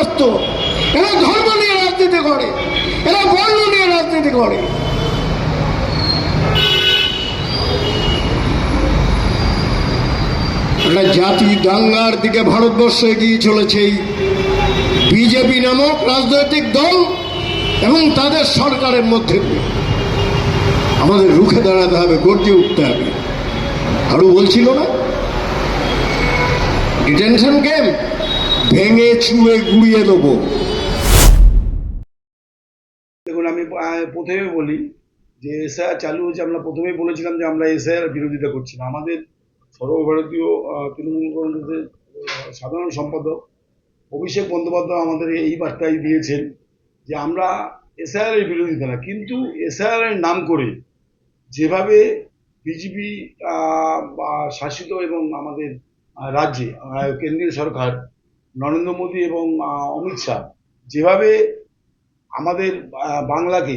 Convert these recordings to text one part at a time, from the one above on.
ব্যস্ত এরা ধর্ম নিয়ে রাজনীতি করে। এরা বর্ণ নিয়ে রাজনীতি করে। একটা জাতি দাঙ্গার দিকে ভারতবর্ষ এগিয়ে চলেছে বিজেপি নামক রাজনৈতিক দল এবং তাদের সরকারের মধ্যে আমাদের রুখে দাঁড়াতে হবে, গর্জে উঠতে হবে। আরও বলছিল না? ডিটেনশন ক্যাম্প ভেঙে ছুঁয়ে গুড়িয়ে দেবো। দেখুন, আমি প্রথমে বলি যে এসআইআর চালু হয়েছে, আমরা প্রথমেই বলেছিলাম যে আমরা এসআইআর বিরোধিতা করছি না। আমাদের সর্বভারতীয় তৃণমূল কংগ্রেসের সাধারণ সম্পাদক অভিষেক বন্দ্যোপাধ্যায় আমাদের এই বার্তাই দিয়েছেন যে আমরা এসআইআর এর বিরোধিতা না, কিন্তু এসআইআর এর নাম করে যেভাবে বিজেপি শাসিত এবং আমাদের রাজ্যে কেন্দ্রীয় সরকার নরেন্দ্র মোদী এবং অমিত শাহ যেভাবে আমাদের বাংলাকে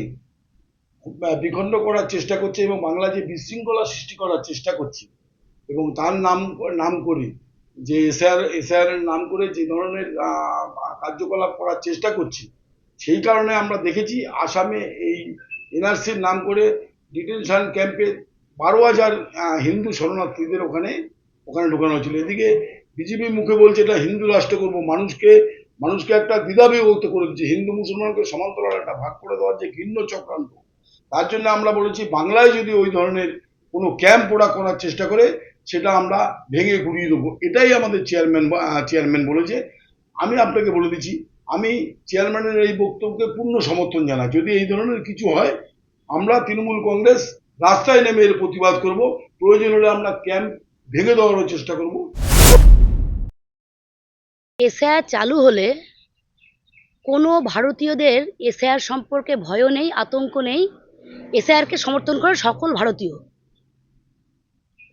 বিখণ্ড করার চেষ্টা করছে এবং বাংলা যে বিশৃঙ্খলা সৃষ্টি করার চেষ্টা করছে এবং তার নাম নাম করে যে এসআর এসআর এর নাম করে যে ধরনের কার্যকলাপ করার চেষ্টা করছে, সেই কারণে আমরা দেখেছি আসামে এই এনআরসির নাম করে ডিটেনশন ক্যাম্পে বারো হাজার হিন্দু শরণার্থীদের ওখানে ওখানে ঢোকানো হয়েছিল। এদিকে বিজেপি মুখে বলছে এটা হিন্দু রাষ্ট্র করব, মানুষকে মানুষকে একটা দ্বিধাবিভক্ত করে দিচ্ছে। হিন্দু মুসলমানকে সমান্তরাল একটা ভাগ করে দেওয়ার যে ঘৃণ্য চক্রান্ত, তার জন্য আমরা বলেছি বাংলায় যদি ওই ধরনের কোনো ক্যাম্প ওরা করার চেষ্টা করে, সেটা আমরা ভেঙে গুড়িয়ে দেবো। এটাই আমাদের চেয়ারম্যান চেয়ারম্যান বলেছে। আমি আপনাকে বলে দিচ্ছি, আমি চেয়ারম্যানের এই বক্তব্যকে পূর্ণ সমর্থন জানাই। যদি এই ধরনের কিছু হয়, আমরা তৃণমূল কংগ্রেস রাস্তায় নেমে এর প্রতিবাদ করব। প্রয়োজন হলে আমরা ক্যাম্প ভেঙে দেওয়ারও চেষ্টা করব। এসআইআর চালু হলে কোনো ভারতীয়দের এসআইআর সম্পর্কে ভয়ও নেই, আতঙ্ক নেই। এসআইআরকে সমর্থন করে সকল ভারতীয়।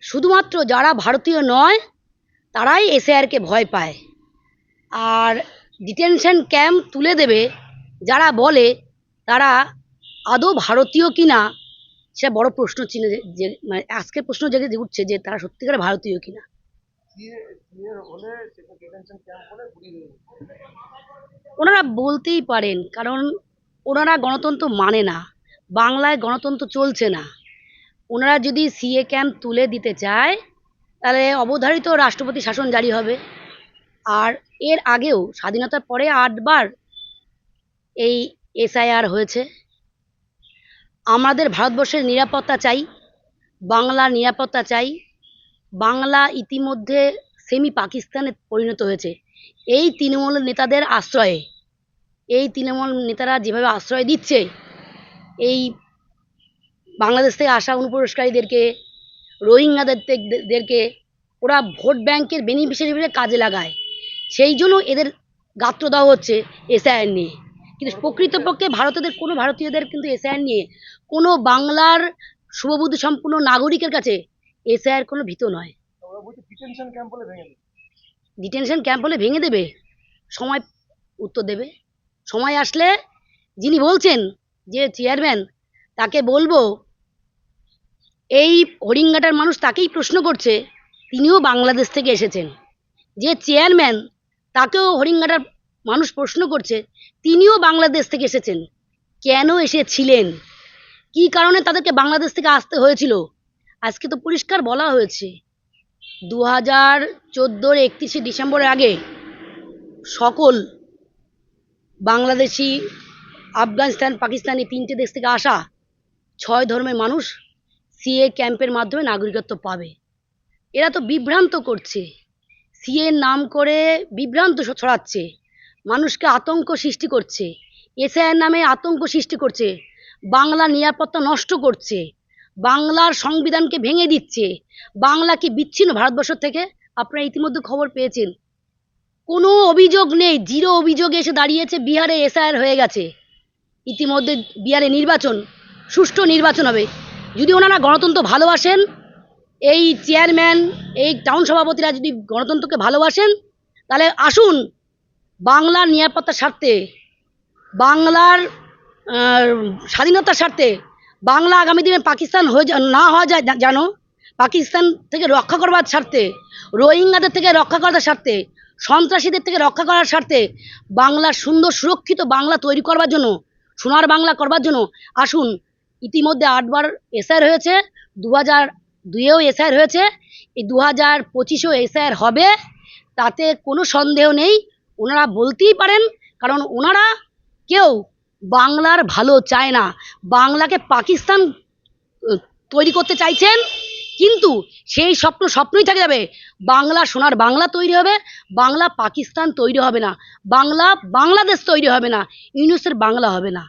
শুধুমাত্র যারা ভারতীয় নয়, তারাই এসআইআরকে ভয় পায়। আর ডিটেনশন ক্যাম্প তুলে দেবে, যারা বলে তারা আদৌ ভারতীয় কিনা সে বড় প্রশ্ন চিহ্ন যে- যে মানে আজকের প্রশ্ন জেগে উঠছে যে তারা সত্যিকার ভারতীয় কিনা। ওনারা বলতেই পারেন, কারণ ওনারা গণতন্ত্র মানে না, বাংলায় গণতন্ত্র চলছে না। ওনারা যদি সিএ ক্যাম্প তুলে দিতে চায়, তাহলে অবধারিত রাষ্ট্রপতি শাসন জারি হবে। আর এর আগেও, স্বাধীনতার পরে আটবার এই এসআইআর হয়েছে। আমাদের ভারতবর্ষের নিরাপত্তা চাই, বাংলার নিরাপত্তা চাই বাংলা ইতিমধ্যে সেমি পাকিস্তানে পরিণত হয়েছে। এই তৃণমূল নেতাদের আশ্রয়ে, এই তৃণমূল নেতারা যেভাবে আশ্রয় দিচ্ছে, এই বাংলাদেশ থেকে আসা অনুপ্রবেশকারীদেরকে রোহিঙ্গাদের তে- ওরা ভোট ব্যাংকের বেনিফিশিয়ারি হিসেবে কাজে লাগায়। সেই জন্য এদের গাত্র দেওয়া হচ্ছে এসআইআর নিয়ে। কিন্তু প্রকৃতপক্ষে ভারতীয়দের কোনো ভারতীয়দের কিন্তু এসআইআর নিয়ে কোনো বাংলার শুভবুদ্ধি সম্পূর্ণ নাগরিকের কাছে এসআইআর কোনো ভীত নয়। ডিটেনশন ক্যাম্প হলে ভেঙে দেবে। সময় উত্তর দেবে। সময় আসলে যিনি বলছেন যে চেয়ারম্যান তাকে বলব এই হরিঙ্গাটার মানুষ তাকেই প্রশ্ন করছে তিনিও বাংলাদেশ থেকে এসেছেন। যে চেয়ারম্যান তাকেও হরিঙ্গাটার মানুষ প্রশ্ন করছে তিনিও বাংলাদেশ থেকে এসেছেন। কেন এসেছিলেন? কি কারণে তাদেরকে বাংলাদেশ থেকে আসতে হয়েছিল? আজকে তো পরিষ্কার বলা হয়েছে। দু হাজার চোদ্দোর একত্রিশে ডিসেম্বরের আগে সকল বাংলাদেশি, আফগানিস্তান, পাকিস্তানি তিনটে দেশ থেকে আসা ছয় ধর্মের মানুষ সিএ ক্যাম্পের মাধ্যমে নাগরিকত্ব পাবে। এরা তো বিভ্রান্ত করছে। সিএ নাম করে বিভ্রান্ত ছড়াচ্ছে। মানুষকে আতঙ্ক সৃষ্টি করছে। এসআইয়ের নামে আতঙ্ক সৃষ্টি করছে। বাংলা নিরাপত্তা নষ্ট করছে। বাংলার সংবিধানকে ভেঙে দিচ্ছে। বাংলা কি বিচ্ছিন্ন ভারতবর্ষ থেকে? আপনারা ইতিমধ্যে খবর পেয়েছেন। কোনো অভিযোগ নেই, জিরো অভিযোগে এসে দাঁড়িয়েছে বিহারে এসআইআর হয়ে গেছে। ইতিমধ্যে বিহারে নির্বাচন, সুষ্ঠু নির্বাচন হবে। যদি ওনারা গণতন্ত্র ভালোবাসেন, এই চেয়ারম্যান, এই টাউন সভাপতিরা যদি গণতন্ত্রকে ভালোবাসেন, তাহলে আসুন বাংলার নিরাপত্তার স্বার্থে, বাংলার স্বাধীনতার স্বার্থে বাংলা আগামী দিনে পাকিস্তান হয়ে না হওয়া যায় জানো? পাকিস্তান থেকে রক্ষা করবার স্বার্থে, রোহিঙ্গাদের থেকে রক্ষা করার স্বার্থে, সন্ত্রাসীদের থেকে রক্ষা করার স্বার্থে বাংলার সুন্দর সুরক্ষিত বাংলা তৈরি করবার জন্য, সোনার বাংলা করবার জন্য আসুন, ইতিমধ্যে আটবার এসআর হয়েছে দু হাজার দুইয়েও এসআর হয়েছে, এই দু হাজার পঁচিশেও এসআর হবে, তাতে কোনো সন্দেহ নেই, ওনারা বলতেই পারেন, কারণ ওনারা কেউ বাংলার ভালো চায় না। বাংলাকে পাকিস্তান তৈরি করতে চাইছেন, কিন্তু সেই স্বপ্ন স্বপ্নই থেকে যাবে। বাংলা সোনার বাংলা তৈরি হবে, বাংলা পাকিস্তান তৈরি হবে না। বাংলা, বাংলাদেশ তৈরি হবে না, ইউনুসের বাংলা হবে না।